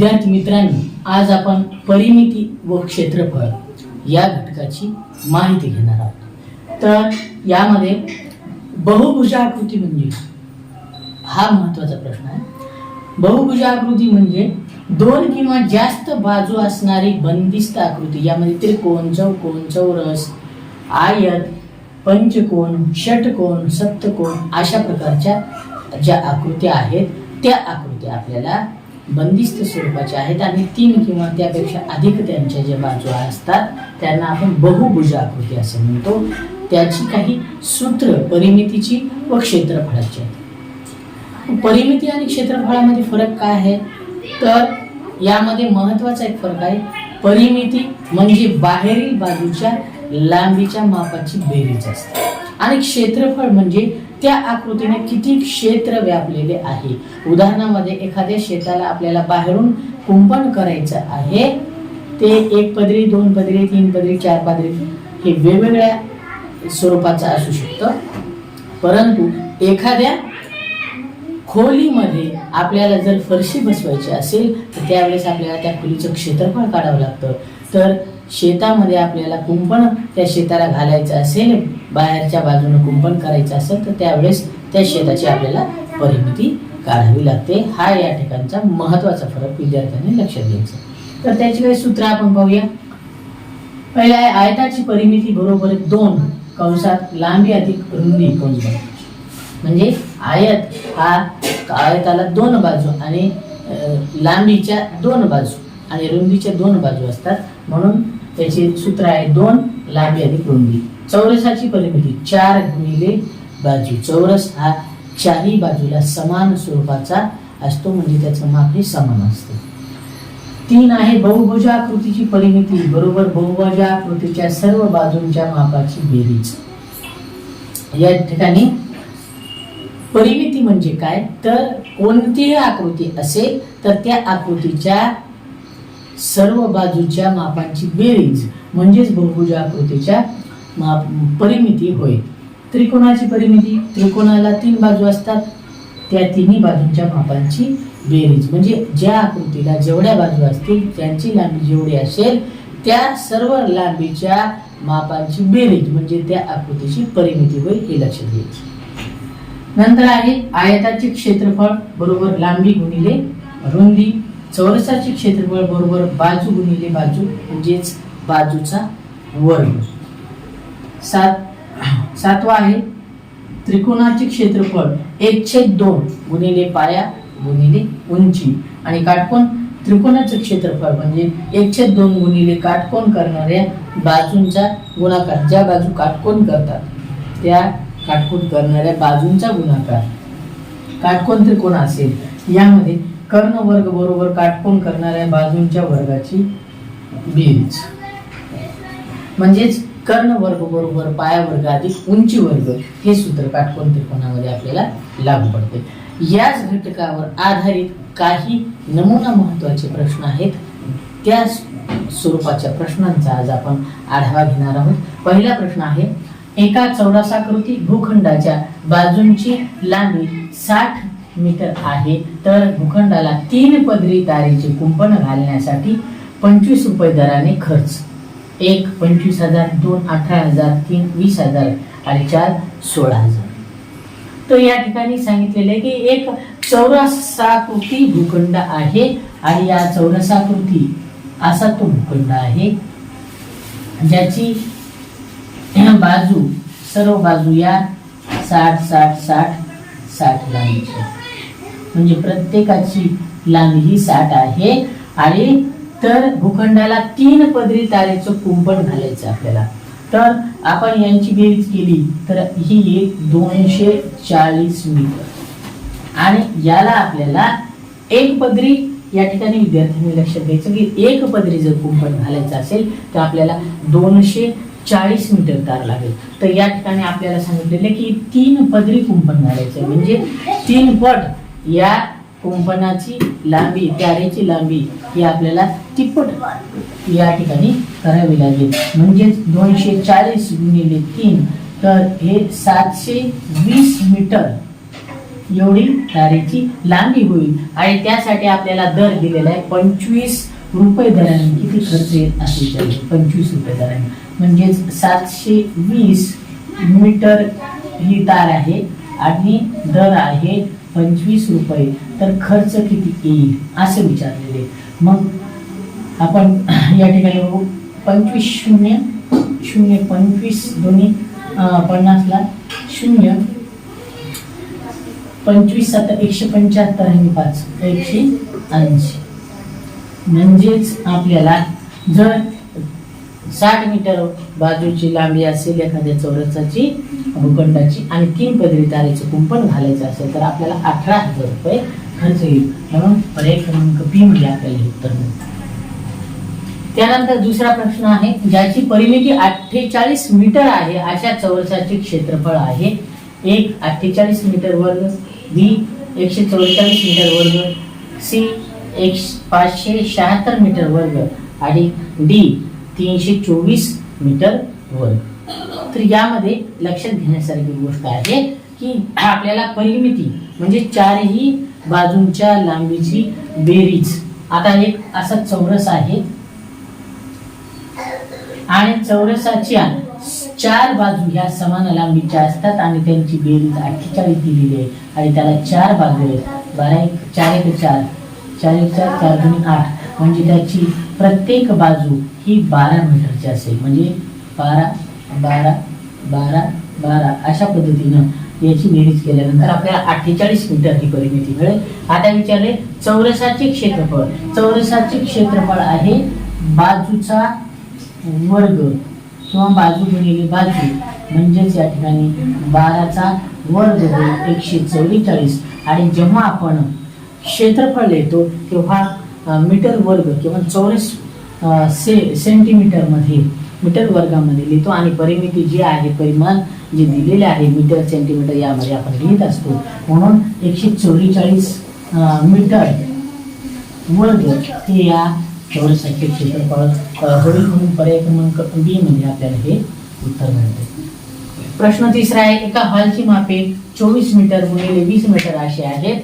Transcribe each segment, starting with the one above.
विद्यार्थी मित्रांनो आज आपण परिमिती व क्षेत्रफळ या घटकाची माहिती घेणार आहोत. तर यामध्ये बहुभुजाकृती म्हणजे हा महत्त्वाचा प्रश्न आहे. बहुभुजाकृती म्हणजे दोन किंवा जास्त बाजू असणारी बंदिस्त आकृती यामध्ये त्रिकोण चौकोन चौरस आयत पंचकोन षटकोन सप्तकोन अशा प्रकारच्या ज्या आकृत्या आहेत त्या आकृत्या आपल्याला बंदिस्त स्वरूपाचे आहेत आणि तीन किंवा त्यापेक्षा अधिक त्यांच्या ज्या बाजू असतात त्यांना आपण बहुभुज आकृती असं म्हणतो. त्याची काही सूत्र परिमितीची व क्षेत्रफळाची आहेत. परिमिती आणि क्षेत्रफळामध्ये फरक काय आहे? तर यामध्ये महत्त्वाचा एक फरक आहे. परिमिती म्हणजे बाहेरील बाजूच्या लांबीच्या मापाची बेरीज असते. आणि क्षेत्रफळ म्हणजे त्या आकृतीने किती क्षेत्र व्यापलेले आहे. उदाहरणामध्ये एखाद्या शेताला आपल्याला बाहेरून कुंपण करायचं आहे. ते एक पदरी दोन पदरी तीन पदरी चार पदरी हे वेगवेगळ्या स्वरूपाचं असू शकतं. परंतु एखाद्या खोलीमध्ये आपल्याला जर फरशी बसवायची असेल तर त्यावेळेस आपल्याला त्या खोलीचं क्षेत्रफळ काढावं लागतं. तर शेतामध्ये आपल्याला कुंपण त्या शेताला घालायचं असेल बाहेरच्या बाजूनं कुंपण करायचं असेल तर त्यावेळेस त्या शेताची आपल्याला परिमिती काढावी लागते. हा या ठिकाणचा महत्त्वाचा फरक विद्यार्थ्यांनी लक्षात घ्यायचा. तर त्याची काही सूत्र आपण पाहूया. पहिला आहे आयताची परिमिती बरोबर दोन कंसात लांबी अधिक रुंदी कंस म्हणजे आयत हा आयताला दोन बाजू आणि लांबीच्या दोन बाजू आणि रुंदीच्या दोन बाजू असतात. म्हणून त्याचे सूत्र आहे दोन लांबी आणि रुंदी. चौरसाची परिमिती चार गुणिले बाजू. चौरस हा चारही बाजूला समान स्वरूपाचा असतो म्हणजे त्याचं माप हे समान असते. तीन आहे बहुभुजाकृतीची परिमिती. बरोबर बहुभुजाकृतीच्या सर्व बाजूंच्या मापाची बेरीज. या ठिकाणी परिमिती म्हणजे काय? तर कोणतीही आकृती असेल तर त्या आकृतीच्या सर्व बाजूच्या मापांची बेरीज म्हणजेच बहुभुजाकृतीच्या माप परिमिती होय. त्रिकोणाची परिमिती त्रिकोणाला तीन बाजू असतात. त्या तिन्ही बाजूंच्या मापांची बेरीज. म्हणजे ज्या आकृतीला जेवढ्या बाजू असतील त्यांची लांबी जेवढी असेल त्या सर्व लांबीच्या मापांची बेरीज म्हणजे त्या आकृतीची परिमिती होईल हे लक्षात घ्यायची. नंतर आहे आयताचे क्षेत्रफळ बरोबर लांबी गुणिले रुंदी चौरसाचे क्षेत्रफळ बरोबर बाजू गुणिले बाजू म्हणजेच बाजूचा वर्ग. सात सातवा आहे त्रिकोणाचे क्षेत्रफळ एक छेद दोन गुणिले पाया गुणिले उंची. आणि काटकोण त्रिकोणाचे क्षेत्रफळ म्हणजे एक छेद दोन गुणिले काटकोण करणाऱ्या बाजूंचा गुणाकार. ज्या बाजू काटकोण करतात त्या काटकोण करणाऱ्या बाजूंचा गुणाकार. काटकोण त्रिकोण असेल यामध्ये कर्ण वर्ग बरोबर काटकोण करणाऱ्या बाजूंच्या वर्गाची बेरीज म्हणजेच कर्ण वर्ग बरोबर पाया वर्ग अधिक उंची वर्ग हे सूत्र काटकोण त्रिकोणामध्ये आपल्याला लागू पडते. याच घटकावर आधारित काही नमुना महत्त्वाचे प्रश्न आहेत. त्या स्वरूपाच्या प्रश्नांचा आज आपण आढावा घेणार आहोत. पहिला प्रश्न आहे एका चौरसाकृती भूखंडाच्या बाजूंची लांबी साठ मीटर आहे. तर भूखंडाला तीन पदरी तारेचे कुंपण घालण्यासाठी पंचवीस रुपये दराने खर्च. एक पंचवीस हजार दोन अठरा हजार तीन वीस हजार आणि चार सोळा हजार. तर या ठिकाणी सांगितलेले आहे की एक चौरसाकृती भूखंड आहे आणि या चौरसाकृती असा तो भूखंड आहे. ज्याची बाजू सर्व बाजू या साठ साठ साठ साठ लांबीची म्हणजे प्रत्येकाची लांबी ही साठ आहे. आणि तर भूखंडाला तीन पदरी तारेचं कुंपण घालायचं आपल्याला. तर आपण यांची बेरीज केली तर ही एक दोनशे चाळीस मीटर. आणि याला आपल्याला एक पदरी या ठिकाणी विद्यार्थ्यांनी लक्षात घ्यायचं की एक पदरी जर कुंपण घालायचं असेल तर आपल्याला दोनशे चाळीस मीटर तार लागेल. तर या ठिकाणी आपल्याला सांगितलेलं की तीन पदरी कुंपण घालायचं म्हणजे तीन पट या कुंपणाची लांबी तारेची लांबी ही आपल्याला तिप्पट या ठिकाणी करावी लागेल. म्हणजेच दोनशे चाळीस गुणिले तीन तर हे सातशे वीस मीटर एवढी तारेची लांबी होईल. आणि त्यासाठी आपल्याला दर दिलेला आहे पंचवीस रुपये दराने. किती खर्च येत असेल त्यावेळी पंचवीस रुपये दराने. म्हणजेच सातशे वीस मीटर ही तार आहे आणि दर आहे पंचवीस रुपये. तर खर्च किती येईल? असे विचारलेले. मग आपण या ठिकाणी बघू. पंचवीस शून्य शून्य पंचवीस दोन्ही पन्नासला शून्य. पंचवीस सात एकशे पंच्याहत्तर आणि पाच एकशे ऐंशी. म्हणजेच आपल्याला जर साठ मीटर बाजूची लांबी असेल एखाद्या चौरसाची भूखंडाची आणि तीन पदरी तारेचं कुंपण घालायचं असेल तर आपल्याला अठरा हजार रुपये खर्च येईल. म्हणून पर्याय क्रमांक बी म्हणजे आपल्याला उत्तर मिळतं. त्यानंतर दुसरा प्रश्न आहे ज्याची परिमिती अठ्ठेचाळीस मीटर आहे अशा चौरसाचे क्षेत्रफळ आहे. एक अठ्ठेचाळीस मीटर वर्ग. बी एकशे चौवेचाळीस मीटर वर्ग. सी एक पाचशे शहात्तर मीटर वर्ग. आणि डी तीनशे चोवीस मीटर वर्ग तर यामध्ये लक्षात घेण्यासारखी गोष्ट आहे की आपल्याला परिमिती म्हणजे चारही बाजूंच्या लांबीची बेरीज. आता एक असा चौरस आहे. आणि चौरसाच्या चार बाजू ह्या समान लांबीच्या असतात आणि त्यांची बेरीज अठ्ठेचाळीस दिलेली आहे. आणि त्याला चार बाजू आहेत. बारा एक चार एक चार. चार एक चार चार दोन आठ. म्हणजे त्याची प्रत्येक बाजू ही बारा मीटरची असेल. म्हणजे बारा बारा बारा बारा अशा पद्धतीनं याची बेरीज केल्यानंतर आपल्याला अठ्ठेचाळीस मीटर ही परिमिती मिळेल. आता विचारले चौरसाचे क्षेत्रफळ चौरसाचे क्षेत्रफळ आहे बाजूचा वर्ग किंवा बाजू गुणिले बाजू. म्हणजेच या ठिकाणी बाराचा वर्ग होईल एकशे चौवेचाळीस आणि जेव्हा आपण क्षेत्रफळ लिहितो तेव्हा मीटर वर्ग किंवा चौरस से सेंटीमीटरमध्ये मीटर वर्गामध्ये लिहितो आणि परिमिती जी आहे परिमाण जे दिलेले आहे मीटर सेंटीमीटर यामध्ये आपण लिहित असतो. म्हणून एकशे चौवेचाळीस मीटर वर्ग हे या चौरसाचे क्षेत्रफळ होईल म्हणून पर्याय क्रमांक बी म्हणजे आपल्याला हे उत्तर मिळते. प्रश्न तिसरा आहे एका हॉलची मापे चोवीस मीटर गुणिले वीस मीटर अशी आहेत.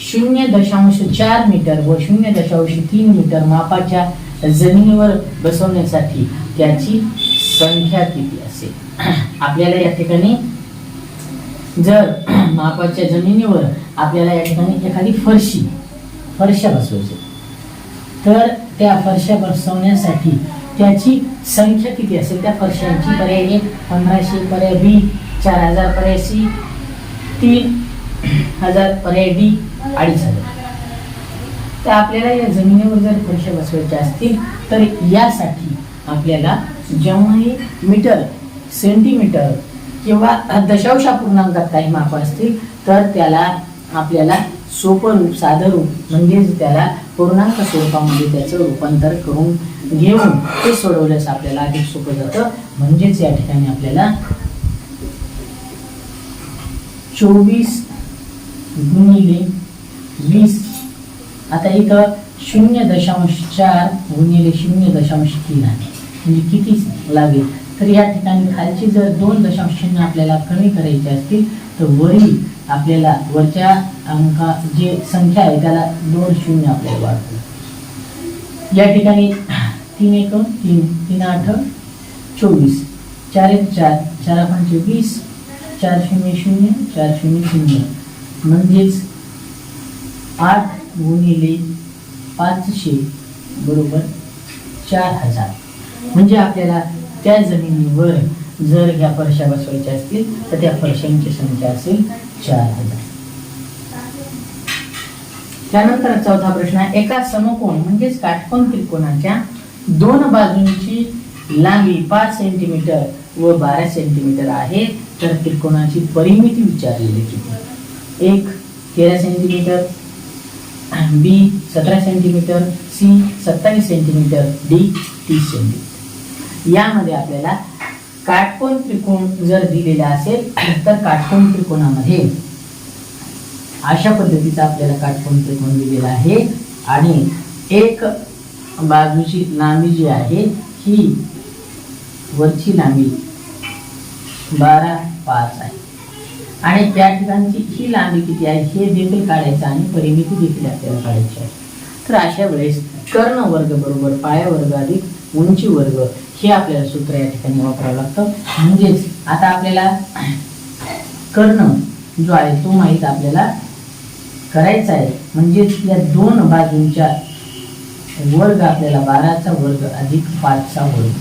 शून्य दशांश चार मीटर व शून्य दशांश तीन मीटर मापाच्या जमिनीवर बसवण्यासाठी त्याची संख्या किती असेल? आपल्याला या ठिकाणी जर मापाच्या जमिनीवर आपल्याला या ठिकाणी एखादी फरशी फरशा बसवायची तर त्या फरशा बसवण्यासाठी त्याची संख्या किती असेल? त्या फरशांची पर्याय एक पंधराशे पर्याय बी चार हजार पर्याय सी तीन हजार पर्याय डी अडीच हजार. तर आपल्याला या जमिनीवर जर पैसे बसवायचे असतील तर यासाठी आपल्याला जेव्हाही मीटर सेंटीमीटर किंवा दशांश पूर्णांकात काही माप असतील तर त्याला आपल्याला सोपं रूप साधं रूप म्हणजेच त्याला पूर्णांक स्वरूपामध्ये त्याचं रूपांतर करून घेऊन ते सोडवल्यास आपल्याला अधिक सोपं जातं. म्हणजेच या ठिकाणी आपल्याला चोवीस गुणिले वीस. आता इथं शून्य दशांश चार गुणिले शून्य दशांश तीन आहे. म्हणजे किती लागेल? तर या ठिकाणी खालची जर दोन दशांश शून्य आपल्याला कमी करायचे असतील तर वरील आपल्याला वरच्या अंका जे संख्या आहे त्याला दोन शून्य आपल्याला वाढतो या ठिकाणी तीन एक तीन तीन आठ चोवीस. चार एक चार चार पंचे वीस चार शून्य शून्य चार शून्य शून्य. म्हणजेच आठ गुणिले पाचशे बरोबर चार हजार. म्हणजे आपल्याला त्या जमिनीवर जर ह्या फरशा बसवायच्या असतील तर त्या फरशांची संख्या असेल चार हजार. त्यानंतर चौथा प्रश्न आहे एका समकोण म्हणजेच काटकोन त्रिकोणाच्या दोन बाजूंची लांबी पाच सेंटीमीटर व बारा सेंटीमीटर आहे तर त्रिकोणाची परिमिती विचारलेली किती? एक तेरा सेंटीमीटर बी सतरा सेंटीमीटर सी सत्तावीस सेंटीमीटर डी तीस सेंटीमीटर यामध्ये आपल्याला काटकोन त्रिकोण जर दिलेला असेल तर काटकोन त्रिकोणामध्ये अशा पद्धतीचा आपल्याला काटकोन त्रिकोण दिलेला आहे. आणि एक बाजूची लांबी जी आहे ही वरची लांबी बारा पाच आहे. आणि त्या ठिकाणची ही लांबी किती आहे हे देखील काढायचं आणि परिमिती देखील आपल्याला काढायची आहे. तर अशा वेळेस कर्ण वर्ग बरोबर पाया वर्ग अधिक उंची वर्ग हे आपल्याला सूत्र या ठिकाणी वापरावं लागतं. म्हणजेच आता आपल्याला कर्ण जो आहे तो माहीत आपल्याला करायचा आहे. म्हणजेच या दोन बाजूंच्या वर्ग आपल्याला बाराचा वर्ग अधिक पाचचा वर्ग.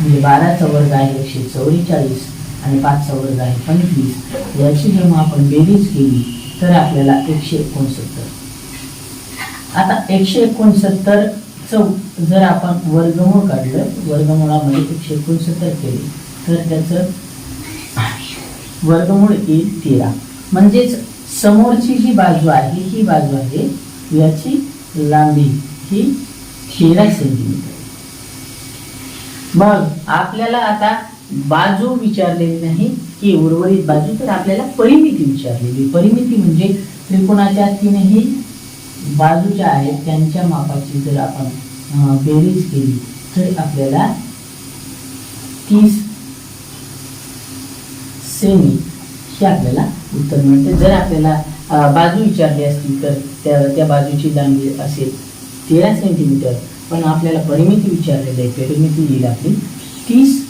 म्हणजे बाराचा वर्ग आहे एकशे चौवेचाळीस आणि पाचचा वर्ग आहे. पंचवीस. याची जेव्हा आपण बेरीज केली तर आपल्याला एकशे एकोणसत्तर. आता एकशे एकोणसत्तर चौ जर आपण वर्गमूळ काढलं वर्गमुळामध्ये एकशे एकोणसत्तर केले तर त्याचं वर्गमूळ येईल तेरा. म्हणजेच समोरची जी बाजू आहे ही बाजू आहे याची लांबी ही तेरा सेंटीमीटर मग आपल्याला आता बाजू विचारलेली नाही की उर्वरित बाजू तर आपल्याला परिमिती विचारलेली परिमिती म्हणजे त्रिकोणाच्या तीनही बाजू ज्या आहेत त्यांच्या मापाची जर आपण बेरीज केली तर आपल्याला तीस सेमी हे आपल्याला उत्तर मिळते. जर आपल्याला बाजू विचारली असती तर त्या त्या बाजूची लांबी असेल तेरा सेंटीमीटर. पण आपल्याला परिमिती विचारलेली आहे परिमिती येईल आपली तीस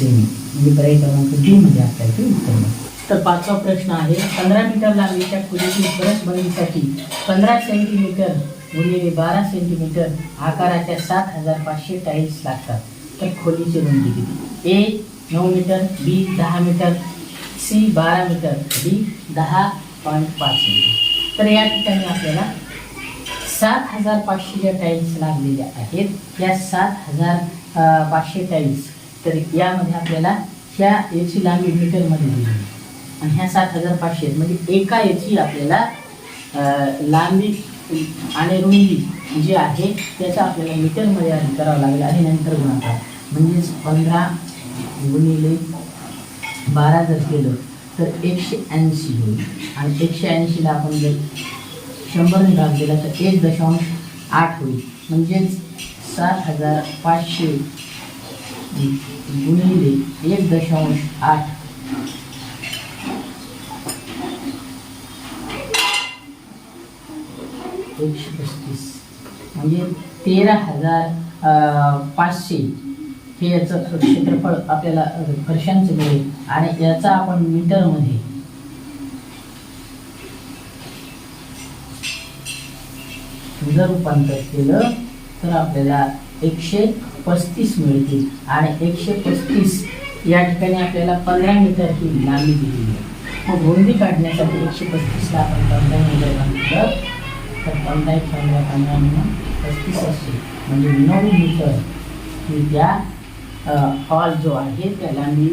सेमी म्हणजे पर्याय क्रमांक डी मध्ये आपल्याला ते उत्तर तर पाचवा प्रश्न आहे पंधरा मीटर लांबीच्या खोलीतील परस बनवण्यासाठी पंधरा सेंटीमीटर गुणिले बारा सेंटीमीटर आकाराच्या सात हजार पाचशे टाईल्स लागतात. तर खोलीची रुंदी किती? ए नऊ मीटर बी दहा मीटर सी बारा मीटर डी दहा पॉईंट पाच मीटर. तर या ठिकाणी आपल्याला सात हजार पाचशे ज्या टाईल्स लागलेल्या आहेत या सात हजार पाचशे टाईल्स तर यामध्ये आपल्याला ह्या याची लांबी मीटरमध्ये दिली आणि ह्या सात हजार पाचशे आहेत. म्हणजे एका याची आपल्याला लांबी आणि रुंदी जी आहे त्याचा आपल्याला मीटरमध्ये आधी करावं लागेल आणि नंतर गुणाकार. म्हणजेच पंधरा गुणिले बारा जर केलं तर एकशे ऐंशी होईल. आणि एकशे ऐंशीला आपण जर शंभरने भाग दिला तर एक दशांश आठ होईल. म्हणजेच सात हजार पाचशे गुणिले एक दशांश आठ. एकशे पस्तीस. म्हणजे तेरा हजार पाचशे हे याचं क्षेत्रफळ आपल्याला वर्षांचं मिळेल आणि याचा आपण मीटरमध्ये जर रूपांतर केलं तर आपल्याला एकशे पस्तीस मिळतील. आणि एकशे पस्तीस या ठिकाणी आपल्याला पंधरा मीटर ही लांबी दिलेली आहे. मग रुंदी काढण्यासाठी एकशे पस्तीसला आपण पंधरा मीटर घातलं तर पंधरा एक पंधरा पंधरा म्हणून पस्तीस असते. म्हणजे नऊ मीटर ही त्या हॉल जो आहे त्या लांबी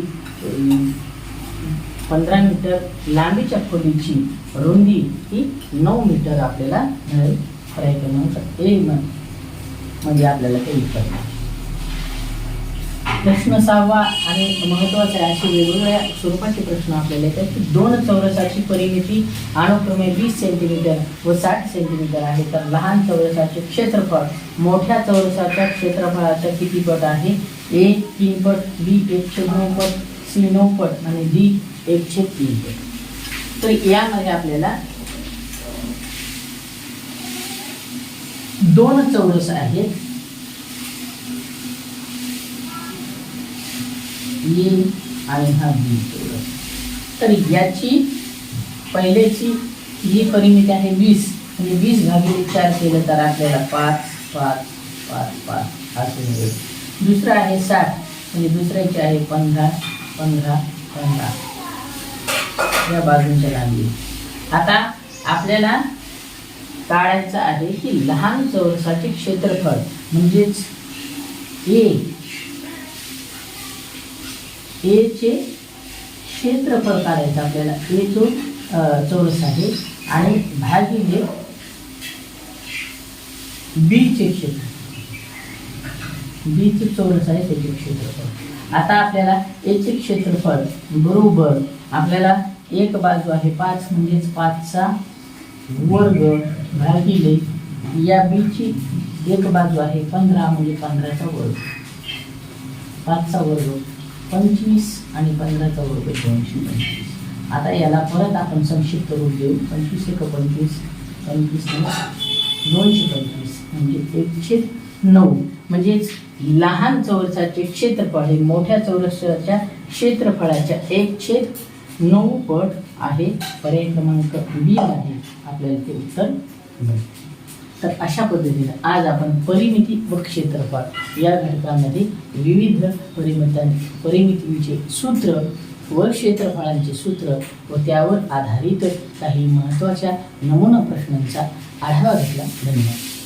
पंधरा मीटर लांबीच्या खोलीची रुंदी ही नऊ मीटर आपल्याला मिळेल. पर्याय क्रमांक ए म्हणजे आपल्याला ते विचारणार. प्रश्न सहावा आणि महत्त्वाचा आहे असे वेगवेगळ्या स्वरूपाचे प्रश्न आपल्याला येतात. की दोन चौरसाची परिमिती अनुक्रमे वीस सेंटीमीटर व साठ सेंटीमीटर आहे. तर लहान चौरसाचे क्षेत्रफळ मोठ्या चौरसाच्या क्षेत्रफळाच्या किती पट आहे? ए तीन पट बी एकशे नऊ पट सी नऊ पट आणि डी एकशे तीन पट. तर यामध्ये आपल्याला दोन चौरस आहेत. ए आणि हा बी. चौरस तर याची पहिल्याची ही परिमिती आहे वीस. म्हणजे वीस भागिले चार केलं तर आपल्याला पाच पाच पाच पाच. असं मिळेल. दुसरं आहे साठ. म्हणजे दुसऱ्याची आहे पंधरा पंधरा पंधरा. या बाजूंच्या लांबी. आता आपल्याला काढायचं आहे की लहान चौरसाचे क्षेत्रफळ म्हणजेच एक एचे क्षेत्रफळ काढायचं आपल्याला. ए जो चौरस आहे. आणि भागिले बीचे क्षेत्र बीचे चौरस आहे त्याचे क्षेत्रफळ. आता आपल्याला एचे क्षेत्रफळ बरोबर आपल्याला एक बाजू आहे पाच म्हणजेच पाचचा वर्ग भागिले या बीची एक बाजू आहे पंधरा म्हणजे पंधराचा वर्ग. पाचचा वर्ग. पंचवीस आणि पंधराचा वर्ग दोनशे पंचवीस. आता याला परत आपण संक्षिप्त रूप देऊ. पंचवीस एक पंचवीस पंचवीस दोनशे पंचवीस. म्हणजे एकशे नऊ. म्हणजेच लहान चौरसाचे क्षेत्रफळ हे मोठ्या चौरसाच्या क्षेत्रफळाच्या एक छेद नऊ पट आहे. पर्याय क्रमांक बी आहे. आपल्याला ते उत्तर मिळेल. तर अशा पद्धतीने आज आपण परिमिती व क्षेत्रफळ या घटकामध्ये विविध परिमितां परिमितीचे सूत्र व क्षेत्रफळांचे सूत्र व त्यावर आधारित काही महत्त्वाच्या नमुना प्रश्नांचा आढावा घेतला. धन्यवाद.